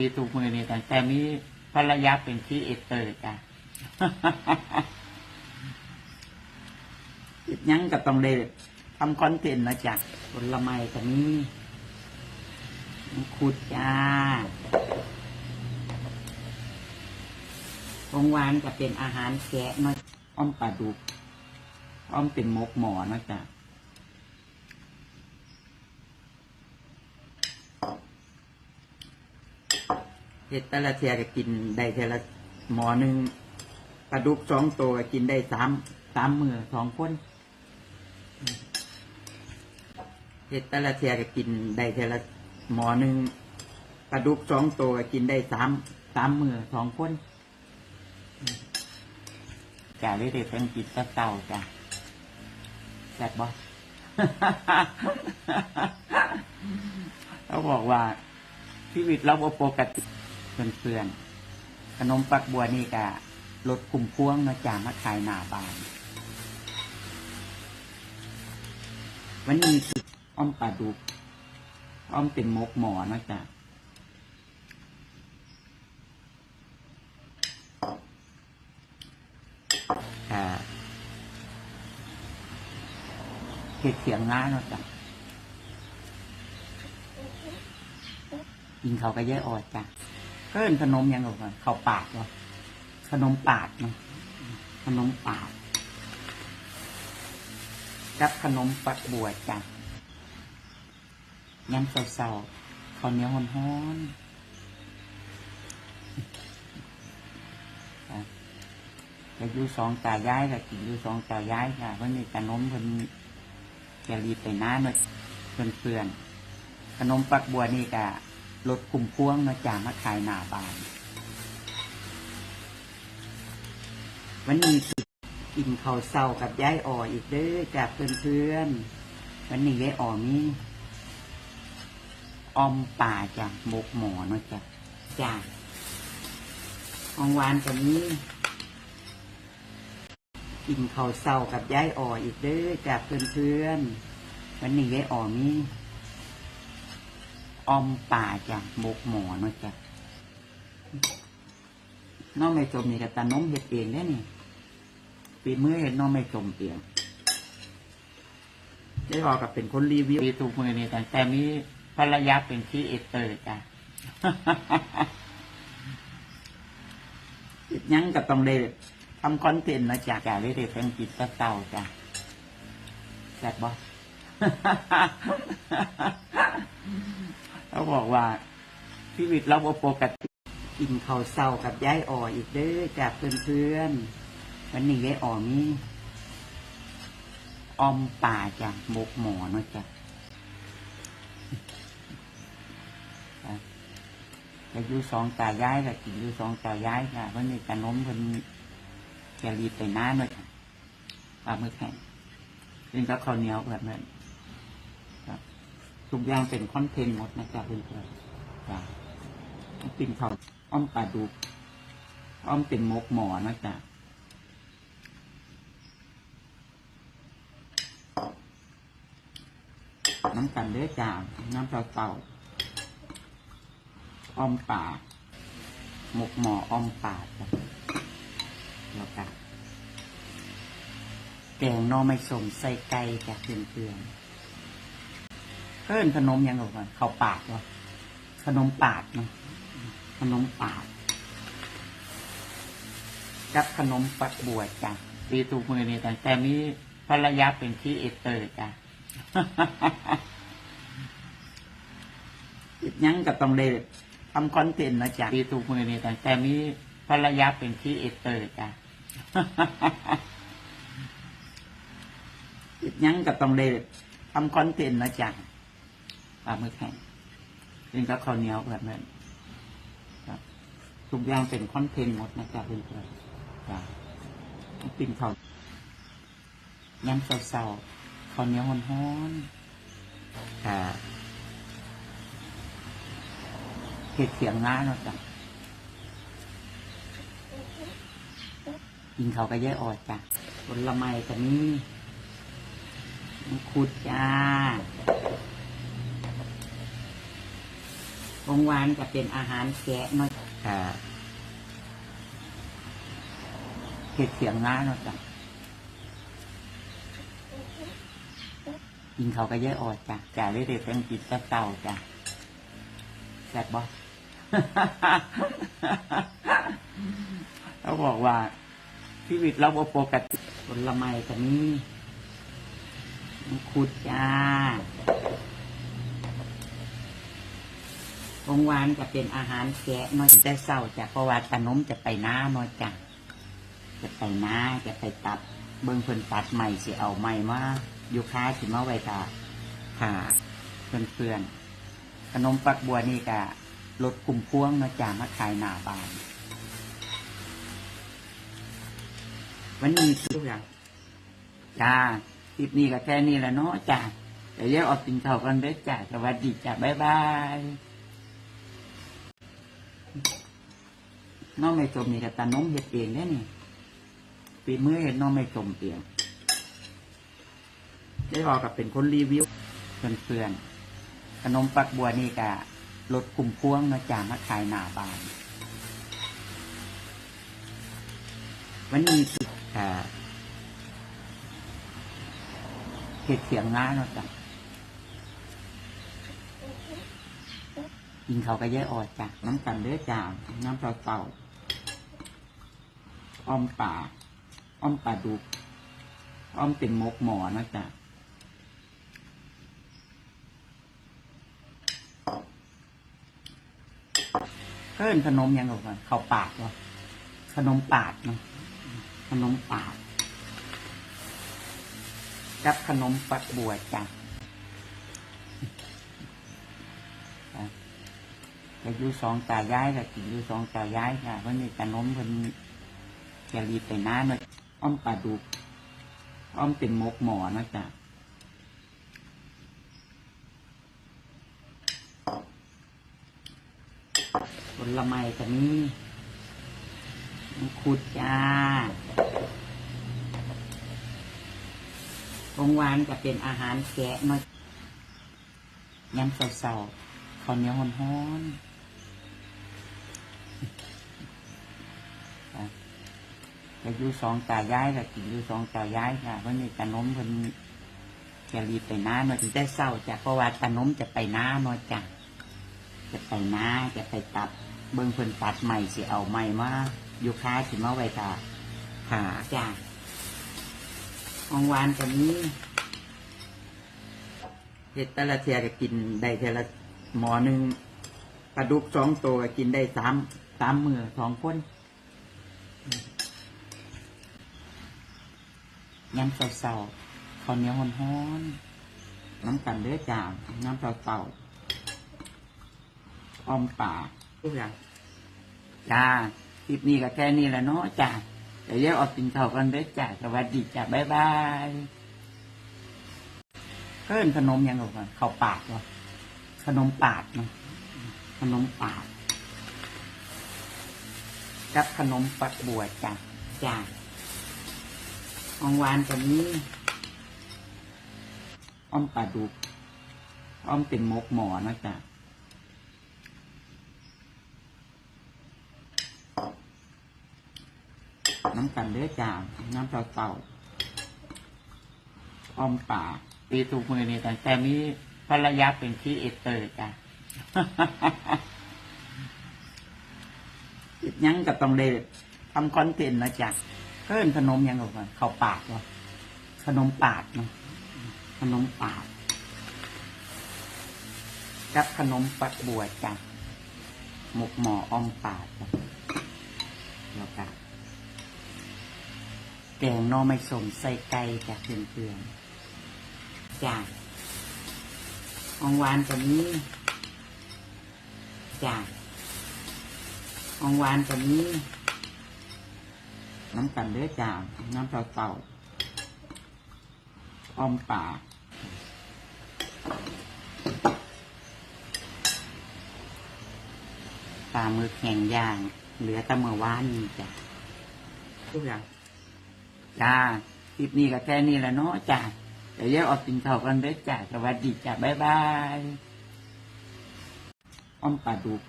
มีถูกมือนี่แต่แต่มีภรรยาเป็นที่เอเตอร์จ้ะอีกหยังก็ต้องได้ทำคอนเทนต์นะจ๊ะผลไม้ก็มีมังคุดจ้าของหวานก็เป็นอาหารแกะเนาะอ้อมปลาดุกอ้อมเป็นมกหมอนะจ๊ะ เห็ดแต่ละเทียก็กินได้เทียละหมอหนึ่งปลาดุกสองตัวก็กินได้สามสามมือสองคนเห็ดแต่ละเทียก็กินได้เทียละหมอหนึ่งปลาดุกสองตัวก็กินได้สามสามมือสองคนจ่าได้เด็กเป็นกินตะเต่าจ้ะแซ่บบ่เขาบอกว่าชีวิตเราบ่ปกติ เพื่อนๆ ขนมปักบัวนี่ก็ลดกลุ่มพวงเนาะจามาขายหน้าบ้าน วันนี้คืออ้อมปลาดุก อ้อมเป็นมกหมอนะจ้ะเห็ดเสียงง้าเนาะจ้ะกินเขาก็เยอะออดจ้ะ เป็นขนมยังไงก่อนข้าวปาดเหรอขนมปาดเนาะขนมปาดกับขนมปักบัวจ้ะยำเศร้าๆข้าวเหนียวฮ้อนๆจะอยู่สองตายายก็กินอยู่สองตายายค่ะวันนี้ขนมเพิ่นจะรีบไปน้าเนาะเพื่อนๆขนมปักบัวนี่ก็ ลดกลุ่มพ่วงเนาะจ้ามาขายหน้าบ้าน วันนี้กินข้าวเศร้ากับยายอ่ออีกเด้อจากเพื่อนๆ วันนี้ยายอ่อมีออมป่าจ้ะหมกหมอนาะจ้ะจ้าของหวานกับนี้กินข้าวเศร้ากับยายอ่ออีกเด้อจากเพื่อนๆ วันนี้ยายอ่อมี ออมป่าจ้ะมกหมอเนาะจ้ะน้องไม่จมนี่กับตาน้มเห็ดเองได้นี่ปีมือเห็นน้องไม่จมเตียงได้บอกกับเป็นคนรีวิวปีตูมือนี่แต่แต่มีภรรยาเป็นที่เอเตอร์จ้ะอีกหยังก็ต้องได้ทำคอนเทนต์นะจ๊ะจ่าได้ได้เป็นกิจตะเต่าจ้ะแซ่บบ่ เขาบอกว่าชีวิตเราบ่ปกติกินข้าวเศร้ากับยายอ่ออีกเด้อจากเพื่อนๆวันนี้ยายอ่อมีออมป่าจ้ะมกหมอเนาะจ้ะจะอยู่สองตาย้ายก็กินอยู่สองตาย้ายค่ะวันนี้ขนมเพิ่นจะรีบไปน้าเนาะจ้ะปลาหมึกแห้งกินกับข้าวเหนียวแบบนั้น ทุกอย่างเป็นคอนเทนต์หมดนะจ๊ะเพื่อนๆจ้ะกินข้าอ้อมปลาดุกอ้อมเป็นหมกหมอนะจ๊ะน้ำกันเด้อจ้าน้ำเต่าเต่าอ้อมป่าหมกหมออ้อมป่าจ้ะแล้วกันแกงนอไม่สมใส่ไก่จ้ะเพื่อนๆ เพิ่นขนมยังไงก่อนข้าวปาดวะขนมปาดเนาะขนมปาดกับขนมปักบัวจ้ะปีตูมือนี่แต่แต่มีภรรยาเป็นที่เอเตอร์จ้ะอีกหยังก็ต้องได้ทำคอนเทนต์นะจ๊ะปีตูมือนี่แต่แต่มีภรรยาเป็นที่เอเตอร์จ้ะอีกหยังก็ต้องได้ทำคอนเทนต์นะจ๊ะ ปลาหมึกแห้งกินกับข้าวเหนียวแบบนั้นครับทุกอย่างเป็นคอนเทนต์หมดนะจ๊ะเพื่อนๆจ้ะกินข้าวยำเศร้าๆข้าวเหนียวฮ้อนๆค่ะเห็ดเสียงง้าเนาะจ้ะกินเขาวก็เยอะออดจ้ะผลไม้ก็มีมังคุดจ้า ของหวานจะเป็นอาหารแกะเนาะค่ะเห็ดเสียงน้าเนาะจ้ะกินเขาก็เยอะออดจ้ะจ่าเลยเด็กเป็นกินต่เต่าจ้ะแซ่บบ่เขาบอกว่าชีวิตเราบ่ปกติผลไม้กันนี้มังคุดจ้า ของหวานจะเป็นอาหารแกะน้อยแต่เศร้าจะเพราะว่าขนมจะไปน้าน้อยจ้ะจะไปน้าจะไปตัด เบิ่งเพิ่นตัดใหม่สิเอาใหม่มาอยู่ค้าสิมาไว้ตาหาเพื่อนๆขนมปักบัวนี่กะรถกลุ่มพวงนะจ้ะมาขายหนาบ้าน วันนี้ทุกอย่างจ้าคลิปนี้ก็แค่นี้แหละเนาะจ้าเดี๋ยวเรียกออกกินข้าวกันเด้อจ้าสวัสดีจ้าบ๊ายบาย น้องไม่จมนี่กับตาน้องเห็ดเองได้นี่ปีมือเห็นน้องไม่จมเองได้ออกกับเป็นคนรีวิวเพื่อนๆขนมปักบัวนี่กะรถกลุ่มพวงเนะจ้ามาขายหนาบาน วันนี้คือเห็ดเสียงน้าเนาะจ้ะ กินเขาก็เยอะออดจ้ะน้ำกันเลือจ้าน้ำปลาเต่าอ้อมป่าอ้อมป่าดุกอ้อมเป็นมกหมอนาะจ้ะเพิ่นขนมยังไงก่อนข้าปากวะขนมปาดเนาะขนมปาดกับขนมปักบัวจ้ะจ้ะ ก็อยู่สองตายายก็กินอยู่สองตายายค่ะเพราะนี่ขนมเพิ่นแกรีบไปน้าเนาะอ้อมปลาดุก อ้อมเป็นมกหมอนะจ้ะผลไม้กันนี้มังคุดจ้าของหวานจะเป็นอาหารแกะเนาะยำเสาๆข้าวเหนียวฮ้อนๆจ้ะ ก็อยู่สองตายายก็กินอยู่สองตายายค่ะเพราะนี่ขนมเพิ่นแกรีบไปน้าเนาะถึงได้เศร้าจ้ะเพราะว่าขนมจะไปน้าเนาะจ้ะจะไปน้าจะไปตัดเบิ่งเพิ่นตัดใหม่สิเอาใหม่มาอยู่ค้าสิมาไว้ตาหาจ้าของหวานกันนี้เห็ดแต่ละเทียก็กินได้เทียละหมอหนึ่งปลาดุกสองตัวก็กินได้สามสามมือสองคน ยำเสาๆข้าวเหนียวฮ้อนๆน้ำกันเลือจาน้ำเต่าๆออมป่าทุกอย่างจ้าคลิปนี้ก็แค่นี้แหละเนาะจ้าเดี๋ยวเรียกออกกินข้าวกันเด้อจ้าสวัสดีจ้าบ๊ายบายเพิ่นขนมยังไงก่อนข้าวปาดวะขนมปาดเนาะขนมปาดกับขนมปักบัวจ้าจ้า ของหวานกันนี้อ้อมปลาดุกอ้อมเป็นมกหมอนะจ้าน้ำกันเลือดจาน้ำเปล่าเต่าอ้อมป่าปีถูกมือนี่แต่แต่มีภรรยาเป็นที่เอเตอร์จ้ะอีกยังกับต้องเดทำคอนเทนต์นะจ๊ะ เพิ่นขนมยังก่อนข้าวปากวะขนมปาดเนาะขนมปาดกับขนมปักบัวจ้ะหมกหมอออมปาดจ้ะแล้วกันแกงนอไม่สมใส่ไก่จากเพื่อนๆจากของหวานกันนี้จากของหวานกันนี้ น้ำกันเลือจางน้ำเปล่าเต่าออมป่าปลาหมึกแห้งย่าง เหลือแต่เมื่อวานนี่จ้ะทุกอย่างจ้าคลิปนี้ก็แค่นี้แหละเนาะจ้าเดี๋ยวแยกออกกินข้าวกันเด้อจ้าสวัสดีจ้าบ๊ายบายอ้อมปลาดุก